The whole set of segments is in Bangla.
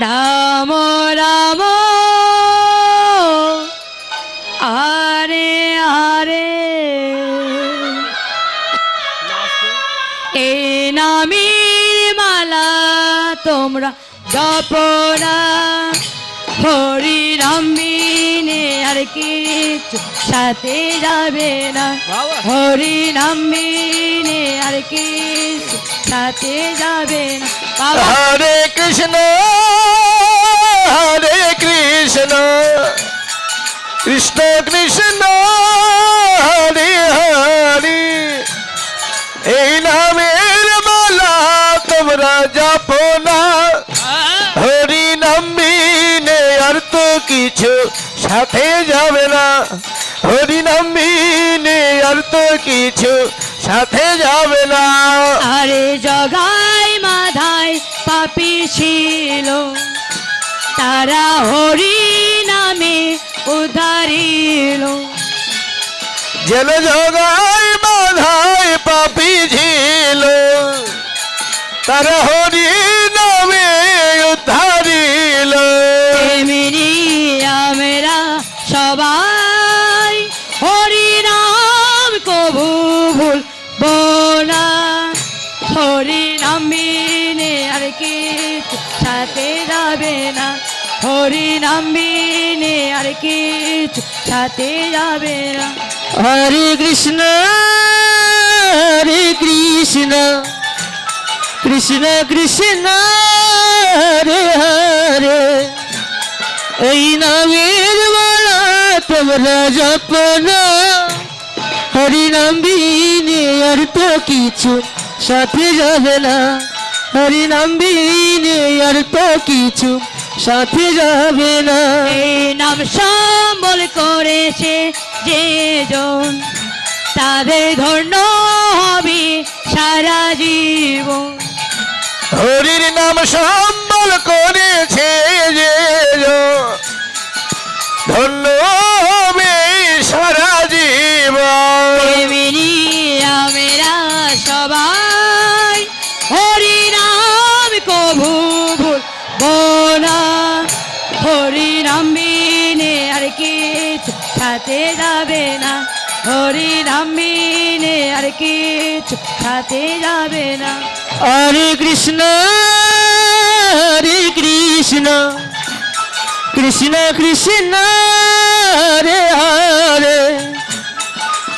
রাম রাম। হরে হরে এই নামের মালা তোমরা জপনা হরি নামিনে আর কিছু সাথে যাবে না। হরি নামিনে আর কিছু সাথে যাবে না। হরে কৃষ্ণ। এই নামের মালা তোমরা জপো না। হরি নামিনে আর তো কিছু সাথে যাবে না। হরি নামিনে আর তো কিছু সাথে যাবে না। আরে জগাই মাধাই পাপি ছিল। তারা হরি নামে উধারিল জল জগায় তার হরি নামে উদ্ধারিল। তেমনি আমরা সবাই হরি নাম কবু ভুল বোনা হরি নাম বিনে আর কিছু সাথে যাবে না। হরি নাম বিনে আর কিছু সাথে যাবে না। হরে কৃষ্ণ হরে কৃষ্ণ। কৃষ্ণ কৃষ্ণ, হরে হরে। এই নামের মালা তোমরা জপনা। হরি বিনে আর তো কিছু সাথে যাবে না। হরি বিনে আর তো কিছু সাথে যাবে না। এই নাম সম্বল করেছে যে জন। তাদের ধন্য হবে সারা জীবন। নাম সম্বল করেছে যে ধন্য সারা জীবন। আমরা সবাই হরি নাম কভু ভুল বোনা হরি নাম বিনে আর কিছু সাথে যাবে না। হরি নাম বিনে আর কিছু সাথে যাবে না। হরে কৃষ্ণ। হরে কৃষ্ণ। কৃষ্ণ কৃষ্ণ, হরে হরে।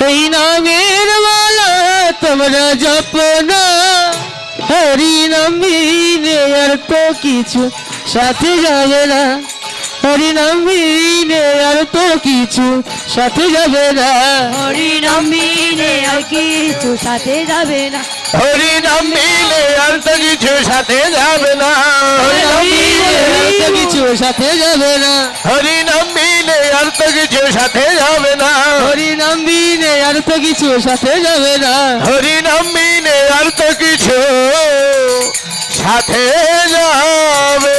এই নামের মালা তোমরা জপনা হরি নামিনে আর তো কিছু সাথে যাবে না। হরি নামিনে আর তো কিছু সাথে যাবে না। হরি নাম বিনে আর কিছু সাথে যাবে না। হরি নাম মিলে আর তো কিছু সাথে যাবে না। কিছু সাথে যাবে না। হরি নাম মিলে আর তো কিছু সাথে যাবে না। হরি নাম মিলে আর তো কিছু সাথে যাবে না। হরি নাম মিলে আর তো কিছু সাথে যাবে